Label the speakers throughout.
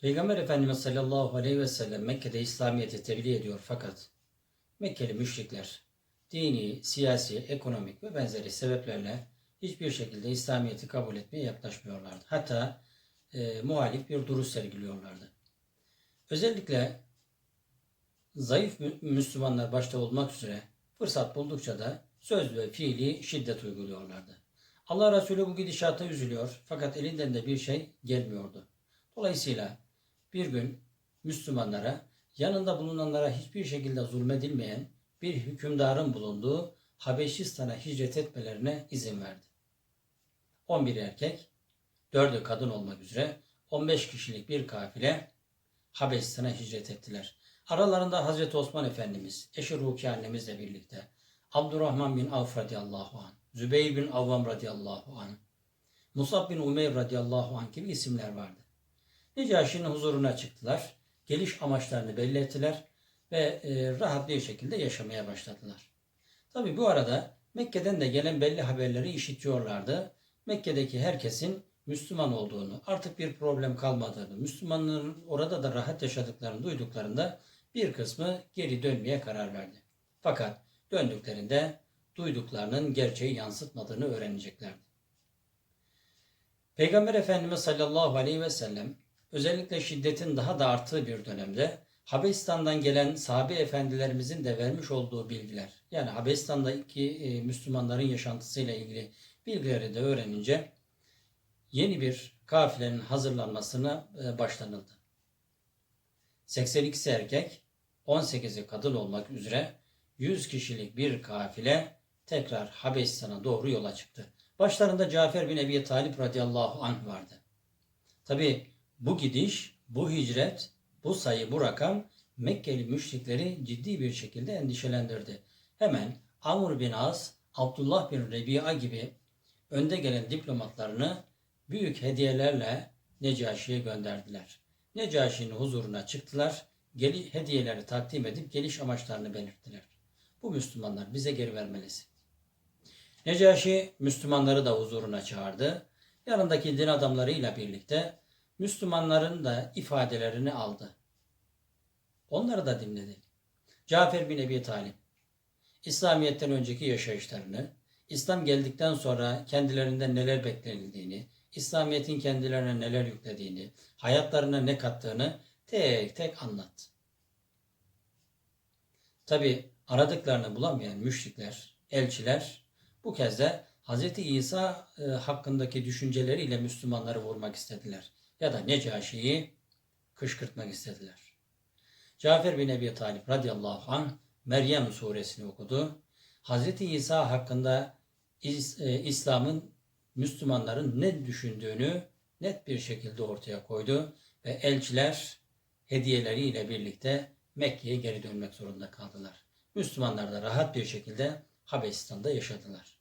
Speaker 1: Peygamber Efendimiz sallallahu aleyhi ve sellem Mekke'de İslamiyet'i tebliğ ediyor fakat Mekkeli müşrikler dini, siyasi, ekonomik ve benzeri sebeplerle hiçbir şekilde İslamiyet'i kabul etmeye yaklaşmıyorlardı. Hatta e, muhalif bir duruş sergiliyorlardı. Özellikle zayıf Mü- Müslümanlar başta olmak üzere fırsat buldukça da söz ve fiili şiddet uyguluyorlardı. Allah Resulü bu gidişata üzülüyor fakat elinden de bir şey gelmiyordu. Dolayısıyla bir gün Müslümanlara yanında bulunanlara hiçbir şekilde zulmedilmeyen bir hükümdarın bulunduğu Habeşistan'a hicret etmelerine izin verdi. 11 erkek, 4'ü kadın olmak üzere 15 kişilik bir kafile Habeşistan'a hicret ettiler. Aralarında Hazreti Osman Efendimiz, eşi annemizle birlikte, Abdurrahman bin Avf radıyallahu anh, Zübeyir bin Avvam radıyallahu anh, Musab bin Umeyr radıyallahu anh gibi isimler vardı. Necaşi'nin huzuruna çıktılar. Geliş amaçlarını belli ettiler ve e, rahat bir şekilde yaşamaya başladılar. Tabi bu arada Mekke'den de gelen belli haberleri işitiyorlardı. Mekke'deki herkesin Müslüman olduğunu, artık bir problem kalmadığını, Müslümanların orada da rahat yaşadıklarını duyduklarında bir kısmı geri dönmeye karar verdi. Fakat döndüklerinde duyduklarının gerçeği yansıtmadığını öğreneceklerdi. Peygamber Efendimiz sallallahu aleyhi ve sellem özellikle şiddetin daha da arttığı bir dönemde Habeşistan'dan gelen sahabe efendilerimizin de vermiş olduğu bilgiler yani Habeşistan'daki e, Müslümanların yaşantısıyla ilgili bilgileri de öğrenince yeni bir kafilenin hazırlanmasına e, başlanıldı. 82'si erkek, 18'i kadın olmak üzere 100 kişilik bir kafile tekrar Habeşistan'a doğru yola çıktı. Başlarında Cafer bin Ebi Talip radıyallahu anh vardı. Tabi bu gidiş, bu hicret, bu sayı, bu rakam Mekkeli müşrikleri ciddi bir şekilde endişelendirdi. Hemen Amr bin As, Abdullah bin Rebi'a gibi önde gelen diplomatlarını büyük hediyelerle Necaşi'ye gönderdiler. Necaşi'nin huzuruna çıktılar, geli, hediyeleri takdim edip geliş amaçlarını belirttiler. Bu Müslümanlar bize geri vermelisin. Necaşi Müslümanları da huzuruna çağırdı. Yanındaki din adamlarıyla birlikte Müslümanların da ifadelerini aldı. Onları da dinledi. Cafer bin Ebi Talip, İslamiyet'ten önceki yaşayışlarını, İslam geldikten sonra kendilerinden neler beklenildiğini, İslamiyet'in kendilerine neler yüklediğini, hayatlarına ne kattığını tek tek anlattı. Tabi aradıklarını bulamayan müşrikler, elçiler bu kez de Hz. İsa e, hakkındaki düşünceleriyle Müslümanları vurmak istediler. Ya da Necaşi'yi kışkırtmak istediler. Cafer bin Ebi Talip radıyallahu anh Meryem suresini okudu. Hz. İsa hakkında e, İslam'ın Müslümanların ne düşündüğünü net bir şekilde ortaya koydu ve elçiler hediyeleriyle birlikte Mekke'ye geri dönmek zorunda kaldılar. Müslümanlar da rahat bir şekilde Habeşistan'da yaşadılar.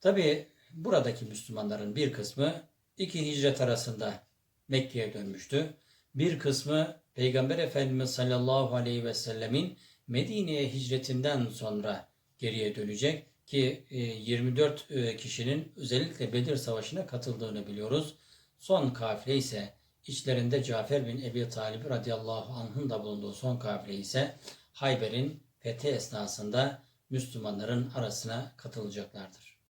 Speaker 1: Tabi buradaki Müslümanların bir kısmı iki hicret arasında Mekke'ye dönmüştü. Bir kısmı Peygamber Efendimiz sallallahu aleyhi ve sellemin Medine'ye hicretinden sonra geriye dönecek ki e, 24 e, kişinin özellikle Bedir Savaşı'na katıldığını biliyoruz. Son kafile ise içlerinde Cafer bin Ebi Talib radıyallahu anh'ın da bulunduğu son kafile ise Hayber'in fethi esnasında Müslümanların arasına katılacaklardır.